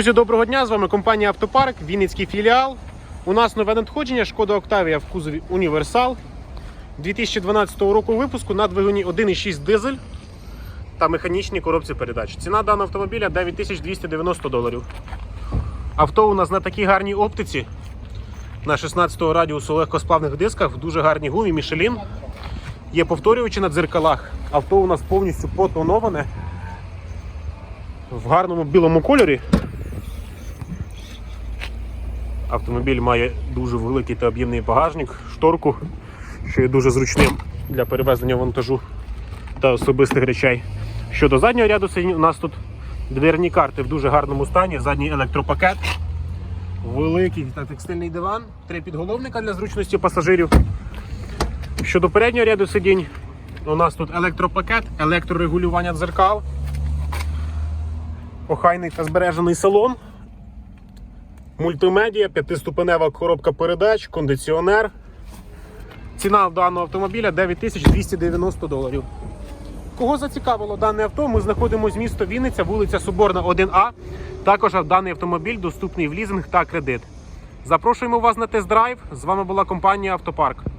Друзі, доброго дня! З вами компанія Автопарк, Вінницький філіал. У нас нове надходження Шкода Октавія в кузові Універсал 2012 року випуску на двигуні 1,6 дизель та механічній коробці передач. Ціна даного автомобіля 9290 доларів. Авто у нас на такій гарній оптиці на 16 го радіусу легкосплавних дисках в дуже гарній гумі Мішелін. Є повторювачі на дзеркалах. Авто у нас повністю потоноване в гарному білому кольорі. Автомобіль має дуже великий та об'ємний багажник, шторку, що є дуже зручним для перевезення вантажу та особистих речей. Щодо заднього ряду сидінь, у нас тут дверні карти в дуже гарному стані, задній електропакет, великий та текстильний диван, три підголовника для зручності пасажирів. Щодо переднього ряду сидінь, у нас тут електропакет, електрорегулювання дзеркал, охайний та збережений салон. Мультимедіа, п'ятиступенева коробка передач, кондиціонер. Ціна даного автомобіля 9290 доларів. Кого зацікавило дане авто, ми знаходимося в місто Вінниця, вулиця Соборна, 1А. Також даний автомобіль доступний в лізинг та кредит. Запрошуємо вас на тест-драйв. З вами була компанія Автопарк.